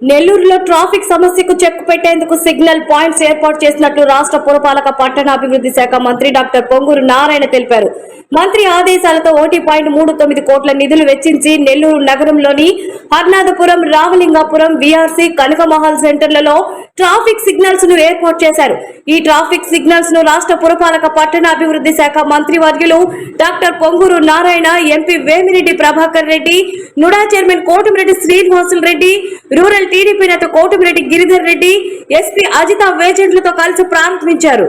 నెల్లూరులో ట్రాఫిక్ సమస్యకు చెక్ పెట్టేందుకు సిగ్నల్ పాయింట్స్ ఏర్పాటు చేసినట్లు రాష్ట్ర పురపాలక పట్టణాభివృద్ధి శాఖ మంత్రి డాక్టర్ పొంగూరు నారాయణ తెలిపారు. మంత్రి ఆదేశాలతో ఒకటి పాయింట్ మూడు తొమ్మిది కోట్ల నిధులు వెచ్చించి నెల్లూరు నగరంలోని హర్నాథపురం రామలింగాపురం విఆర్సి కనకమహల్ సెంటర్లలో ట్రాఫిక్ సిగ్నల్స్ను ఏర్పాటు చేశారు. ఈ ట్రాఫిక్ సిగ్నల్స్ను రాష్ట్ర పురపాలక పట్టణాభివృద్ధి శాఖ మంత్రి వర్యులు doctor Ponguru Narayana MP Vemireddy Prabhakar Reddy NUDA chairman Kotamreddy Srinivasulu Reddy rural TDP నేత కోటమిరెడ్డి గిరిధర్ రెడ్డి ఎస్పీ అజిత వేజెంట్లతో కలిసి ప్రారంభించారు.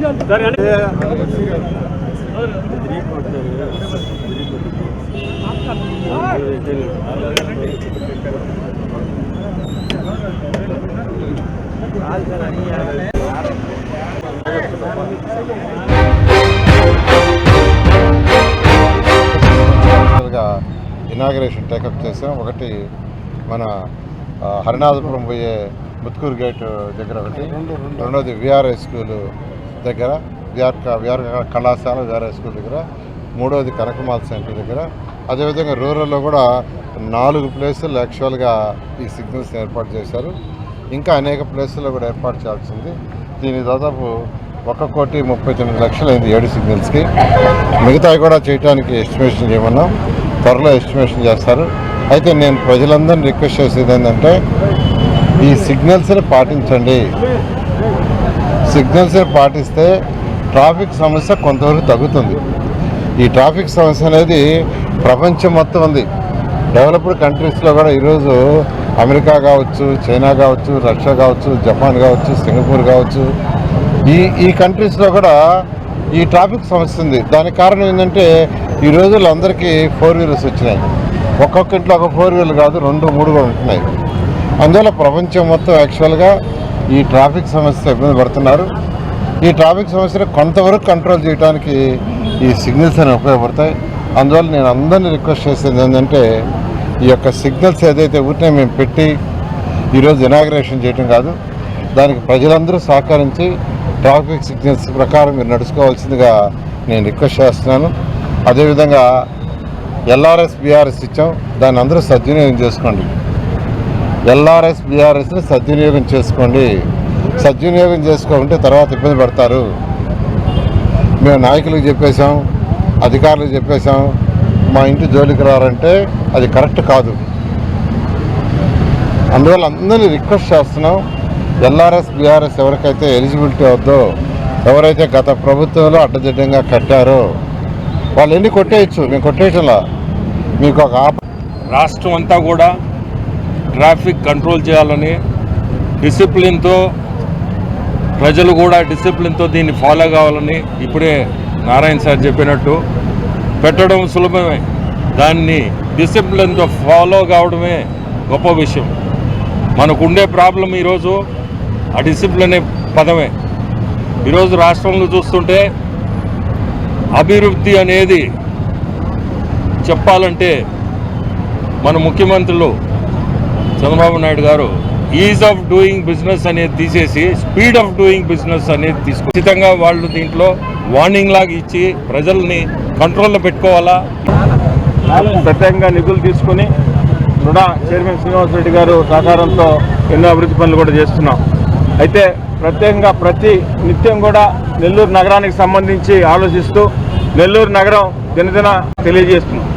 గా ఇనాగరేషన్ టేకప్ చేసాం. ఒకటి మన హరినాథపురం పోయే ముత్కూరు గేట్ దగ్గర ఒకటి. రెండోది విఆర్ఐ స్కూల్ దగ్గర. విఆర్ విఆర్ కళాశాల విఆర్ఐ స్కూల్ దగ్గర. మూడోది కనకమాల సెంటర్ దగ్గర. అదేవిధంగా రూరల్లో కూడా నాలుగు ప్లేసులు యాక్చువల్గా ఈ సిగ్నల్స్ ఏర్పాటు చేశారు. ఇంకా అనేక ప్లేసుల్లో కూడా ఏర్పాటు చేయాల్సింది. దీని దాదాపు ఒక కోటి ముప్పై తొమ్మిది లక్షలు అయింది ఏడు సిగ్నల్స్కి. మిగతావి కూడా చేయడానికి ఎస్టిమేషన్ చేయమన్నాం. త్వరలో ఎస్టిమేషన్ చేస్తారు. అయితే నేను ప్రజలందరినీ రిక్వెస్ట్ చేసేది ఏంటంటే ఈ సిగ్నల్స్ని పాటించండి. సిగ్నల్స్ని పాటిస్తే ట్రాఫిక్ సమస్య కొంతవరకు తగ్గుతుంది. ఈ ట్రాఫిక్ సమస్య అనేది ప్రపంచం మొత్తం ఉంది. డెవలప్డ్ కంట్రీస్లో కూడా ఈరోజు అమెరికా కావచ్చు చైనా కావచ్చు రష్యా కావచ్చు జపాన్ కావచ్చు సింగపూర్ కావచ్చు. ఈ ఈ కంట్రీస్లో కూడా ఈ ట్రాఫిక్ సమస్య ఉంది. దానికి కారణం ఏంటంటే ఈ రోజుల్లో అందరికీ ఫోర్ వీలర్స్ వచ్చినాయి. ఒక్కొక్క ఇంట్లో ఒక ఫోర్ వీలర్ కాదు రెండు మూడు కూడా ఉంటున్నాయి. అందువల్ల ప్రపంచం మొత్తం యాక్చువల్గా ఈ ట్రాఫిక్ సమస్య ఇబ్బంది పడుతున్నారు. ఈ ట్రాఫిక్ సమస్యను కొంతవరకు కంట్రోల్ చేయడానికి ఈ సిగ్నల్స్ అనేవి ఉపయోగపడతాయి. అందువల్ల నేను అందరినీ రిక్వెస్ట్ చేసేది ఏంటంటే ఈ యొక్క సిగ్నల్స్ ఏదైతే ఊరినే మేము పెట్టి ఈరోజు ఇనాగ్రేషన్ చేయడం కాదు దానికి ప్రజలందరూ సహకరించి ట్రాఫిక్ సిగ్నల్స్ ప్రకారం మీరు నడుచుకోవాల్సిందిగా నేను రిక్వెస్ట్ చేస్తున్నాను. అదేవిధంగా ఎల్ఆర్ఎస్ బీఆర్ఎస్ ఇచ్చాం దాన్ని అందరూ సద్వినియోగం చేసుకోండి. ఎల్ఆర్ఎస్ బీఆర్ఎస్ని సద్వినియోగం చేసుకోండి. సద్వినియోగం చేసుకోకుంటే తర్వాత ఇబ్బంది పడతారు. మేము నాయకులకు చెప్పేశాం అధికారులకు చెప్పేశాం మా ఇంటి జోలికి రారంటే అది కరెక్ట్ కాదు. అందువల్ల అందరినీ రిక్వెస్ట్ చేస్తున్నాం ఎల్ఆర్ఎస్ బీఆర్ఎస్ ఎవరికైతే ఎలిజిబిలిటీ అవుద్దో ఎవరైతే గత ప్రభుత్వంలో అడ్డదిడ్డంగా కట్టారో వాళ్ళు ఎన్ని కొట్టేయచ్చు? మేము కొట్టేయటంలా? మీకు ఒక ఆప రాష్ట్రం అంతా కూడా ట్రాఫిక్ కంట్రోల్ చేయాలని డిసిప్లిన్తో ప్రజలు కూడా డిసిప్లిన్తో దీన్ని ఫాలో కావాలని ఇప్పుడే నారాయణ సార్ చెప్పినట్టు పెట్టడం సులభమే. దాన్ని డిసిప్లిన్తో ఫాలో కావడమే గొప్ప విషయం. మనకుండే ప్రాబ్లం ఈరోజు ఆ డిసిప్లిన్ అనే పదమే. ఈరోజు రాష్ట్రంలో చూస్తుంటే అభివృద్ధి అనేది చెప్పాలంటే మన ముఖ్యమంత్రులు చంద్రబాబు నాయుడు గారు ఈజ్ ఆఫ్ డూయింగ్ బిజినెస్ అనేది తీసేసి స్పీడ్ ఆఫ్ డూయింగ్ బిజినెస్ అనేది తీసుకు ఖచ్చితంగా వాళ్ళు దీంట్లో వార్నింగ్ లాగా ఇచ్చి ప్రజల్ని కంట్రోల్లో పెట్టుకోవాలా? ప్రత్యేకంగా నిధులు తీసుకుని రుణ చైర్మన్ శ్రీనివాస్ రెడ్డి గారు సహకారంతో ఎన్నో అభివృద్ధి పనులు కూడా చేస్తున్నాం. అయితే ప్రత్యేకంగా ప్రతి నిత్యం కూడా నెల్లూరు నగరానికి సంబంధించి ఆలోచిస్తూ నెల్లూరు నగరం దినదిన తెలియజేస్తున్నాం.